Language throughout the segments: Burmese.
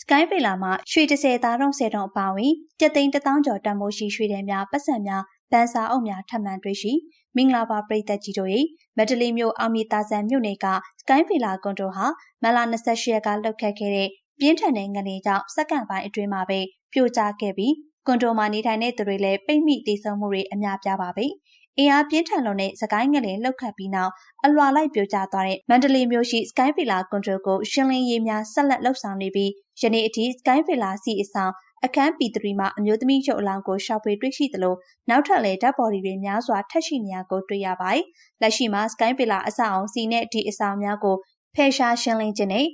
စကိုင်းပေလာမှာရွှေ30သားတုံး10တုံးအပါဝင်ကျက်သိန်း1000ကျော်တန်ဖိုးရှိရွှေတယ်များပတ်စံများဗန်စာအုပ်များထပ်မံတွေ့ရှိမင်္ဂလာပါပရိသတ်ကြီးတို့၏မက်ဒလီမျိုးအောင်မြေတာဆန်မြို့နယ်ကစကိုင်းပေလာကွန်တိုဟာမလာ28ရက်ကလှုပ်ခတ်ခဲ့တဲ့ပြင်းထန်တဲ့ငလျင်ကြောင့်စက္ကန့်ပိုင်းအတွင်းမှာပဲပြိုကျခဲ့ပြီးကွန်တိုမှာနေထိုင်တဲ့သူတွေလည်းပိတ်မိတည်ဆုံမှုတွေအများပြားပါပဲ။ အင်အားပြင်းထန်လွန်တဲ့စကိုင်းငလျင်လှုပ်ခတ်ပြီးနောက်အလွာလိုက်ပြိုကျသွားတဲ့မန္တလေးမြို့ရှိစကိုင်းဗီလာကွန်တိုကိုရှင်းလင်းရေးများဆက်လက်လှုပ်ဆောင်နေပြီးယနေ့အထိစကိုင်းဗီလာစီအဆောင်အခန်း P3 မှာအမျိုးသမီးရုပ်အလောင်းကိုရှောက်ဖွေတွေ့ရှိသလိုနောက်ထပ်လည်းဓာတ်ပေါ်ဒီတွေများစွာထပ်ရှိနေရကိုတွေ့ရပါတယ်။လက်ရှိမှာ Sky Villa အဆောက်အုံစီနဲ့ဒီအဆောင်များကိုဖယ်ရှားရှင်းလင်းခြင်းနဲ့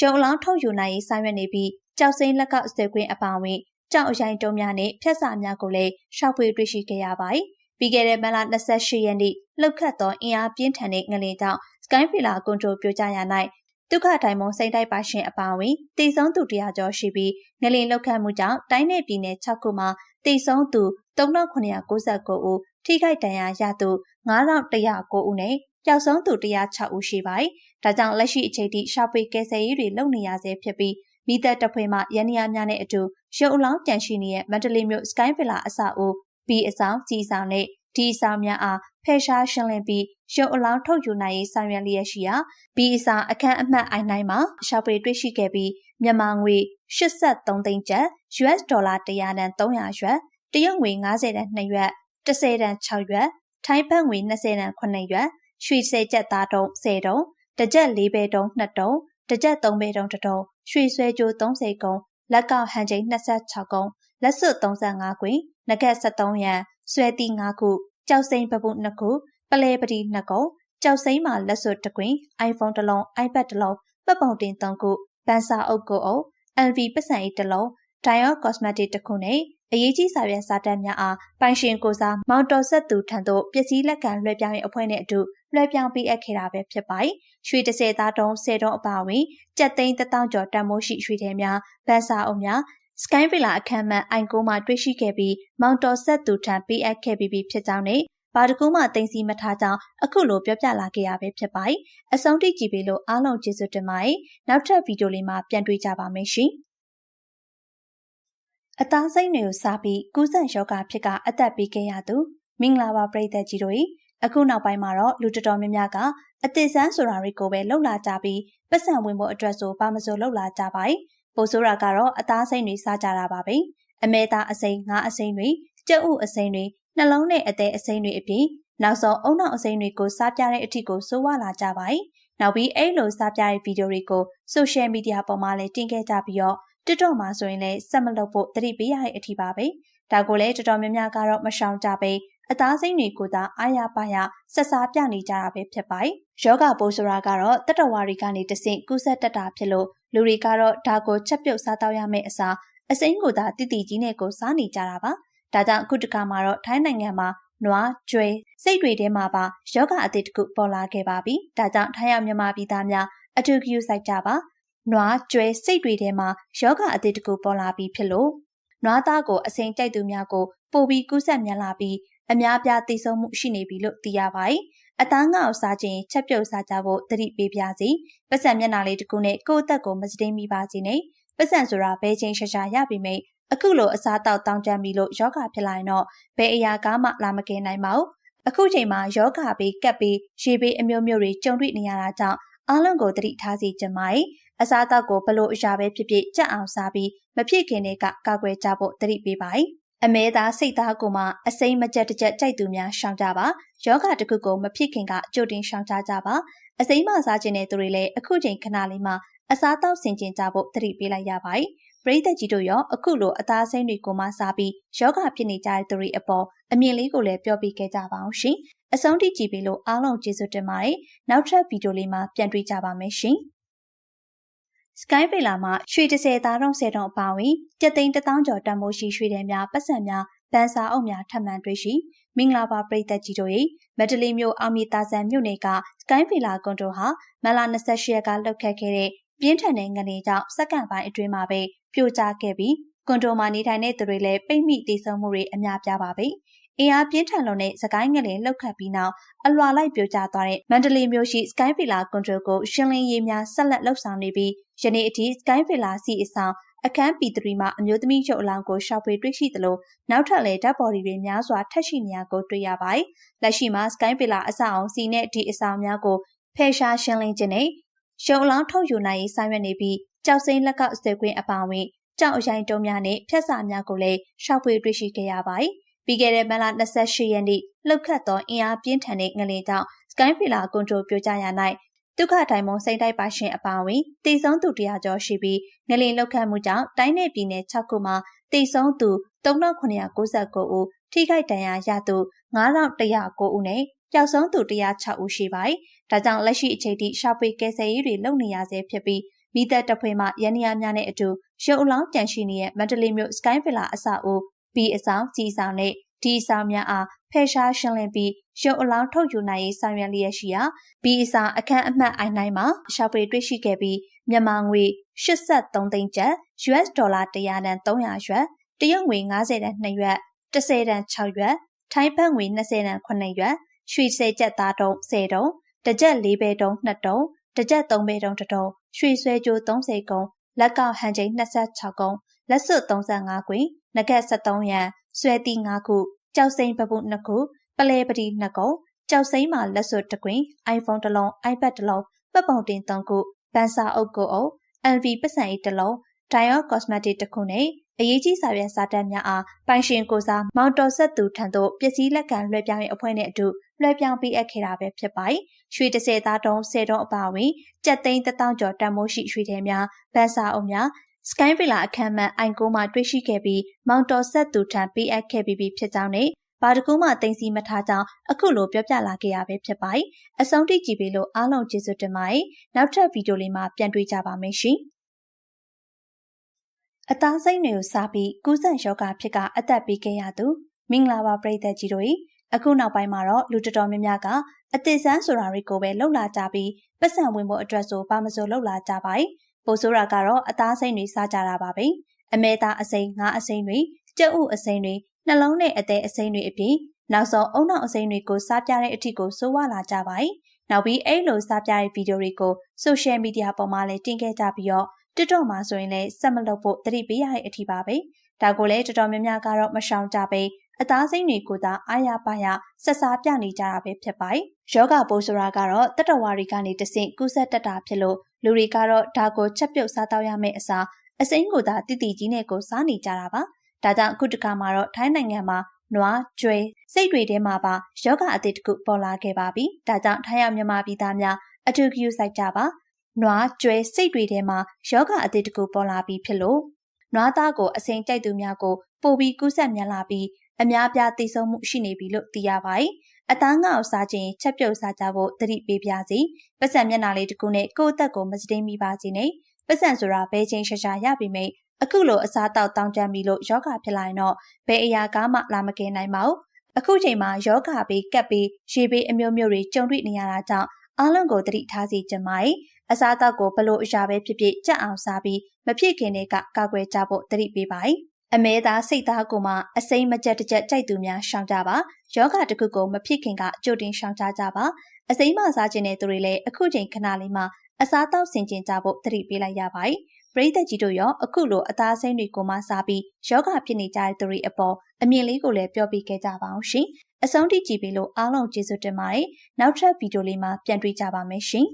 ရုပ်အလောင်းထုတ်ယူနိုင်ရေးဆောင်ရွက်နေပြီးကြောက်စိမ့်လက်ကောက်စတဲ့ကွင်းအပါအဝင်ကြောက်အရိုင်တုံးများနဲ့ဖြတ်စာများကိုလည်းရှောက်ဖွေတွေ့ရှိခဲ့ရပါတယ်။ ပြီးခဲ့တဲ့မလ28ရက်နေ့လှုပ်ခတ်သောအင်အားပြင်းထန်တဲ့ငလျင်ကြောင့် Sky Villa ကွန်ထရိုပြိုကျရ၌ဒုက္ခတိုင်မုံစိတ်တိုက်ပါရှင်အပါအဝင်တည်ဆုံးသူတရားကျော်ရှိပြီးငလင်လောက်ခတ်မှုကြောင့်တိုင်းနယ်ပြည်နယ်6ခုမှာတည်ဆုံးသူ3999ဦးထိခိုက်ဒဏ်ရာရသူ9109ဦးနဲ့ပျောက်ဆုံးသူ106ဦးရှိပါတယ်။ဒါကြောင့်လက်ရှိအချိန်ထိရှာဖွေကယ်ဆယ်ရေးတွေလုပ်နေရဆဲဖြစ်ပြီးမိသက်တပ်ဖွဲ့မှရန်နီယာများနဲ့အတူရုပ်အလောင်းပြန်ရှိနေတဲ့မန္တလေးမြို့ Sky Villa အဆောက်အဦ B အဆောင်ကြီးဆောင်နဲ့ဒီအဆောင်များအားဖယ်ရှားရှင်းလင်းပြီးရုပ်အလောင်းထုတ်ယူနိုင်ရေးဆောင်ရွက်လျက်ရှိရာ B အဆောင်အခန်းအမှတ်အိုင်နိုင်မှာရှောက်ပွေတွေ့ရှိခဲ့ပြီးမြန်မာငွေ83သိန်းကျပ် US ဒေါ်လာ100တန်300ရွက်တရုတ်ငွေ90တန်2ရွက်10တန်6ရွက်ထိုင်းဘတ်ငွေ20တန်9ရွက်ရွှေစေကျက်သားတုံး10တုံးတစ်ကြက်4ဘဲတုံး2တုံးတစ်ကြက်3ဘဲတုံး1တုံးရွှေဆွဲကြိုး30ကုံလက်ကောက်ဟန်ချိန်26ကုံ လက်စွပ်35ကွင်ငကက်73ရန်ဆွဲတီ9ခုကြောက်စိမ့်ပပု2ခုပလဲပတိ2ကုံကြောက်စိမ့်မှာလက်စွပ်1ကွင် iPhone တစ်လုံး iPad တစ်လုံးပတ်ပုံတင်3ခုပန်စာအုပ်ကိုအုပ် LV ပတ်စံအိတ်တစ်လုံး Dior Cosmetic တစ်ခုနဲ့အရေးကြီးစာရွက်စာတမ်းများအားပိုင်ရှင်ကိုစားမောင်တော်ဆက်သူထံသို့ပစ္စည်းလက်ခံလွှဲပြောင်းရေးအဖွဲ့နဲ့အတူလွှဲပြောင်းပေးအပ်ခဲ့တာပဲဖြစ်ပါတယ်။ရွှေတစ်ဆယ်သားတုံးဆယ်တုံးအပါအဝင်ကြက်သိန်းတစ်တောင်ကျော်တန်မိုးရှိရွှေထဲများဗန်စာအုပ်များ စကိုင်းဗီလာအခမ်းအမှတ်အိုင်ကိုမှတွေ့ရှိခဲ့ပြီးမောင်တော်ဆက်သူထံပေးအပ်ခဲ့ပြီးဖြစ်ကြောင်းနဲ့ဘာတကူမှတင်စီမထားကြောင်းအခုလိုပြောပြလာခဲ့ရပဲဖြစ်ပါတယ်။အဆုံးထိကြည့်ပြီးလို့အားလုံးကျေးဇူးတင်ပါတယ်။နောက်ထပ်ဗီဒီယိုလေးမှာပြန်တွေ့ကြပါမယ်ရှင်။အသားစိမ့်တွေကိုစားပြီးကူးစက်ရောဂါဖြစ်ကအသက်ပေးခဲ့ရသူမင်္ဂလာပါပရိသတ်ကြီးတို့အခုနောက်ပိုင်းမှာတော့လူတော်တော်များများကအသစ်ဆန်းဆိုတာတွေကိုပဲလှုပ်လာကြပြီးပတ်စံဝင်ဖို့အတွက်ဆိုဘာမစိုးလှုပ်လာကြပါ යි ပိုဆိုးတာကတော့အသားစိမ့်တွေစားကြတာပါပဲအမဲသားအစိမ်းငါးအစိမ်းတွေကြက်ဥအစိမ်းတွေနှလုံးနဲ့အသေးအစိမ်းတွေအပြင်နောက်ဆုံးအုံနောက်အစိမ်းတွေကိုစားပြတဲ့အထိကိုစိုးဝါလာကြပါ යි နောက်ပြီးအဲ့လိုစားပြတဲ့ဗီဒီယိုတွေကိုဆိုရှယ်မီဒီယာပေါ်မှာလည်းတင်ခဲ့ကြပြီးတော့တစ်တော့မှာဆိုရင်လည်းဆက်မလုပ်ဖို့တတိပေးရတဲ့အထိပါပဲဒါကိုလည်းတော်တော်များများကတော့မရှောင်ကြပဲ အသားစိမ့်တွေကိုသာအားရပါရဆက်စားပြနေကြတာပဲဖြစ်ပါတယ်ယောဂပိုးဆိုတာကတော့တတဝါတွေကနေတဆင့်ကူးစက်တတ်တာဖြစ်လို့လူတွေကတော့ဒါကိုချက်ပြုတ်စားတော့ရမယ့်အစားအစိမ်းကိုသာတိတိကြီးနဲ့ကိုစားနေကြတာပါဒါကြောင့်အခုတခါမှာတော့ထိုင်းနိုင်ငံမှာနွားကျွဲစိတ်တွေထဲမှာပါယောဂအသစ်တစ်ခုပေါ်လာခဲ့ပါပြီဒါကြောင့်ထိုင်းရောက်မြန်မာပြည်သားများအထူးဂရုစိုက်ကြပါနွားကျွဲစိတ်တွေထဲမှာယောဂအသစ်တကူပေါ်လာပြီးဖြစ်လို့နွားသားကိုအစိမ်ကြိုက်သူများကိုပိုပြီးကူးစက်မြန်လာပြီး အများပြားသိဆုံးမှုရှိနေပြီလို့သိရပါတယ်။အသားငါ့ကိုစားခြင်းချက်ပြုတ်စားကြဖို့တတိပေးပြစီ။ပတ်စံမျက်နှာလေးတစ်ခုနဲ့ကိုယ့်အသက်ကိုမစတင်းမိပါစေနဲ့။ပတ်စံဆိုတာဘဲချင်းရှာရှာရပြီမိအခုလိုအစားတောက်တောင်းကြမ်းပြီလို့ယောဂဖြစ်လာရင်တော့ဘယ်အရာကမှလာမကင်နိုင်ပါဘူး။အခုချိန်မှာယောဂဘေးကပ်ပြီးရေဘေးအမျိုးမျိုးတွေကြုံတွေ့နေရတာကြောင့်အားလုံးကိုတတိထားစီကြပါ၏အစားအသောက်ကိုဘလို့အရာပဲဖြစ်ဖြစ်ကြက်အောင်စားပြီးမဖြစ်ခင်တည်းကကာကွယ်ကြဖို့တတိပေးပါ၏ အမဲသားစိတ်သားကိုမှအစိမ်းမကြက်တကြက်ကြိုက်သူများရှောင်ကြပါယောဂတခုကိုမဖြစ်ခင်ကကြိုတင်ရှောင်ကြကြပါအစိမ်းမစားခြင်းတဲ့သူတွေလည်းအခုချိန်ခဏလေးမှာအစားတောက်ဆင်ကျင်ကြဖို့တတိပေးလိုက်ရပါ၏ပရိသတ်ကြီးတို့ရောအခုလိုအသားစိမ်းတွေကိုမှစားပြီးယောဂဖြစ်နေကြတဲ့သူတွေအပေါ်အမြင်လေးကိုလည်းပြောပြခဲ့ကြပါအောင်ရှင်အဆုံးထိကြည့်ပြီးလို့အားလုံးကျေးဇူးတင်ပါတယ်နောက်ထပ်ဗီဒီယိုလေးမှာပြန်တွေ့ကြပါမယ်ရှင် စကိုင်းပေလာမှာရွှေ30သားတုံး10တုံးအပါဝင်ကျက်သိန်း1000ကျော်တန်ဖိုးရှိရွှေတယ်များပတ်စံများဗန်စာအုပ်များထပ်မံတွေ့ရှိမင်္ဂလာပါပရိသတ်ကြီးတို့၏မက်ဒလီမျိုးအောင်မြေတာဆန်မြို့နယ်ကစကိုင်းပေလာကွန်တိုဟာမလာ28ရက်ကလှုပ်ခတ်ခဲ့တဲ့ပြင်းထန်တဲ့ငလျင်ကြောင့်စက္ကန့်ပိုင်းအတွင်းမှာပဲပြိုကျခဲ့ပြီးကွန်တိုမှာနေထိုင်တဲ့သူတွေလည်းပိတ်မိတည်ဆုံမှုတွေအများပြားပါပဲ အင်အားပြင်းထန်လွန်တဲ့စကိုင်းငလင်လှုပ်ခတ်ပြီးနောက်အလွာလိုက်ပြိုကျသွားတဲ့မန္တလေးမြို့ရှိ Sky Villa Control ကိုရှင်းလင်းရေးများဆက်လက်လှုပ်ဆောင်နေပြီးယနေ့အထိ Sky Villa စီအဆောင်အခန်း P3 မှာအမျိုးသမီးရုပ်အလောင်းကိုရှောက်ဖွေတွေ့ရှိသလိုနောက်ထပ်လည်းဓာတ်ပေါ်ဒီတွေများစွာထပ်ရှိနေရကိုတွေ့ရပါတယ်။လက်ရှိမှာ Sky Villa အဆောက်အုံစီနဲ့ဒီအဆောင်များကိုဖယ်ရှားရှင်းလင်းခြင်းနဲ့ရုပ်အလောင်းထုတ်ယူနိုင်ရေးဆောင်ရွက်နေပြီးကြောက်စိမ့်လက်ကောက်စကွင်းအပါအဝင်ကြောက်အရိုင်တုံးများနဲ့ဖျက်စာများကိုလည်းရှောက်ဖွေတွေ့ရှိခဲ့ရပါတယ်။ ပြီးခဲ့တဲ့မလ28ရက်နေ့လှုပ်ခတ်သောအင်အားပြင်းထန်တဲ့ငလင်ကြောင့် Sky Villa ကွန်ထရိုပြိုကျရ၌ဒုက္ခတိုင်မုံစိတ်တိုက်ပါရှင်အပါအဝင်တည်ဆုံးသူတရားကျော်ရှိပြီးငလင်လောက်ခတ်မှုကြောင့်တိုင်းနယ်ပြည်နယ်6ခုမှာတည်ဆုံးသူ3999ဦးထိခိုက်ဒဏ်ရာရသူ9109ဦးနဲ့ပျောက်ဆုံးသူ106ဦးရှိပါတယ်။ဒါကြောင့်လက်ရှိအချိန်ထိရှာဖွေကယ်ဆယ်ရေးတွေလုပ်နေရဆဲဖြစ်ပြီးမိသက်တပ်ဖွဲ့မှရန်ရများနဲ့အတူရုပ်အလောင်းပြန်ရှိနေတဲ့မန္တလေးမြို့ Sky Villa အဆောက်အဦ B အဆောင်ကြီးဆောင်နဲ့ဒီအဆောင်များအားဖယ်ရှားရှင်းလင်းပြီးရုပ်အလောင်းထုတ်ယူနိုင်ရေးဆောင်ရွက်လျက်ရှိရာ B အဆောင်အခန်းအမှတ် I9 မှာရှာဖွေတွေ့ရှိခဲ့ပြီးမြန်မာငွေ83သိန်းကျပ် US ဒေါ်လာ100တန်300ရွက်တရုတ်ငွေ90တန်2ရွက်10တန်6ရွက်ထိုင်းဘတ်ငွေ20တန်9ရွက်ရွှေစေကျက်သားတုံး10တုံးတကြက်4ဘဲတုံး2တုံးတကြက်3ဘဲတုံး1တုံးရွှေဆွဲကြိုး30ကုံလက်ကောက်ဟန်ချိန်26ကုံလက်စွပ်35ကွင် ငကက်73ရန်ဆွဲတီ9ခုကြောက်စိမ့်ပပု2ခုပလဲပတိ2ကုံကြောက်စိမ့်မှာလက်စွပ်1ကွင် iPhone တစ်လုံး iPad တစ်လုံးပတ်ပုံတင်3ခုပန်စာအုပ်ကိုအုပ် LV ပတ်စံအိတ်တစ်လုံး Dior Cosmetic တစ်ခုနဲ့အရေးကြီးစာရွက်စာတမ်းများအားပိုင်ရှင်ကိုစားမောင်တော်ဆက်သူထံသို့ပစ္စည်းလက်ခံလွှဲပြောင်းရေးအဖွဲ့နဲ့အတူလွှဲပြောင်းပေးအပ်ခဲ့တာပဲဖြစ်ပါတယ်။ရွှေ30သားတုံး10တုံးအပါအဝင်ကြက်သိန်း1000ကျော်တန်မိုးရှိရွှေထဲများဗန်စာအုပ်များ Sky Villa အခမ်းအမှတ် I9 မှာတွေ့ရှိခဲ့ပြီးမောင်တော်ဆက်သူထံပေးအပ်ခဲ့ပြီးဖြစ်ကြောင်းနဲ့ဘာတကူမှတင်စီမထားကြောင်းအခုလိုပြောပြလာခဲ့ရပဲဖြစ်ပါတယ်။အဆုံးထိကြည့်ပြီးလို့အားလုံးကျေးဇူးတင်ပါတယ်။နောက်ထပ်ဗီဒီယိုလေးမှာပြန်တွေ့ကြပါမယ်ရှင်။အသားစိမ့်တွေကိုစားပြီးကူးစက်ရောဂါဖြစ်ကအသက်ပေးခဲ့ရသူမင်္ဂလာပါပရိသတ်ကြီးတို့အခုနောက်ပိုင်းမှာတော့လူတော်တော်များများကအသစ်ဆန်းဆိုတာတွေကိုပဲလှုပ်လာကြပြီးပတ်စံဝင်ဖို့အတွက်ဆိုဘာမစိုးလှုပ်လာကြပါ යි ပိုဆိုးတာကတော့အသားစိမ့်တွေစားကြတာပါပဲအမဲသားအစိမ်းငါးအစိမ်းတွေကြက်ဥအစိမ်းတွေနှလုံးနဲ့အသေးအစိမ်းတွေအပြင်နောက်ဆုံးအုံနောက်အစိမ်းတွေကိုစားပြတဲ့အထိကိုစိုးဝါလာကြပါ යි နောက်ပြီးအဲ့လိုစားပြတဲ့ဗီဒီယိုတွေကိုဆိုရှယ်မီဒီယာပေါ်မှာလည်းတင်ခဲ့ကြပြီးတော့တစ်တော့မှာဆိုရင်လည်းဆက်မလုပ်ဖို့တတိပေးရတဲ့အထိပါပဲဒါကိုလည်းတော်တော်များများကတော့မရှောင်ကြပဲအသားစိမ့်တွေကိုသာအားရပါရဆက်စားပြနေကြတာပဲဖြစ်ပါတယ်ယောဂပိုးဆိုတာကတော့တတဝါတွေကနေတဆင့်ကူးစက်တတ်တာဖြစ်လို့ လူတွေကတော့ဒါကိုချက်ပြုတ်စားတော့ရမယ့်အစားအစိမ်းကိုသာတိတိကြီးနဲ့ကိုစားနေကြတာပါဒါကြောင့်အခုတခါမှာတော့ထိုင်းနိုင်ငံမှာနွားကျွဲစိတ်တွေထဲမှာပါယောဂအသစ်တစ်ခုပေါ်လာခဲ့ပါပြီဒါကြောင့်ထိုင်းရောက်မြန်မာပြည်သားများအထူးဂရုစိုက်ကြပါနွားကျွဲစိတ်တွေထဲမှာယောဂအသစ်တကူပေါ်လာပြီးဖြစ်လို့နွားသားကိုအစိမ်ကြိုက်သူများကိုပိုပြီးကူးစက်မြန်လာပြီးအများပြားသိဆုံးမှုရှိနေပြီလို့သိရပါတယ်။ အသားငါ့ကိုစားခြင်းချက်ပြုတ်စားကြဖို့သတိပေးပြစီ။ပတ်စံမျက်နှာလေးတစ်ခုနဲ့ကိုယ့်အသက်ကိုမစတင်းမိပါစေနဲ့။ပတ်စံဆိုတာဘဲချင်းရှာရှာရပြီမိအခုလိုအစားတောက်တောင်းတမ်းပြီလို့ယောဂဖြစ်လာရင်တော့ဘယ်အရာကမှလာမကင်နိုင်ပါဘူး။အခုချိန်မှာယောဂဘေးကပ်ပြီးရေဘေးအမျိုးမျိုးတွေကြုံတွေ့နေရတာကြောင့်အားလုံးကိုသတိထားစီကြပါ၏အစားအသောက်ကိုဘလို့အရာပဲဖြစ်ဖြစ်ကြက်အောင်စားပြီးမဖြစ်ခင်တည်းကကာကွယ်ကြဖို့သတိပေးပါ၏ အမဲသားစိတ်သားကိုမှအစိမ်းမကြက်တကြက်ကြိုက်သူများရှောင်ကြပါယောဂတခုကိုမဖြစ်ခင်ကကြိုတင်ရှောင်ကြကြပါအစိမ်းမစားခြင်းတဲ့သူတွေလည်းအခုချိန်ခဏလေးမှာအစားတောက်ဆင်ကျင်ကြဖို့သတိပေးလိုက်ရပါ යි ပရိသတ်ကြီးတို့ရောအခုလိုအသားစိမ်းတွေကိုမှစားပြီးယောဂဖြစ်နေကြတဲ့သူတွေအပေါ်အမြင်လေးကိုလည်းပြောပြခဲ့ကြပါအောင်ရှင်အဆုံးထိကြည့်ပြီးလို့အားလုံးကျေးဇူးတင်ပါတယ်နောက်ထပ်ဗီဒီယိုလေးမှာပြန်တွေ့ကြပါမယ်ရှင်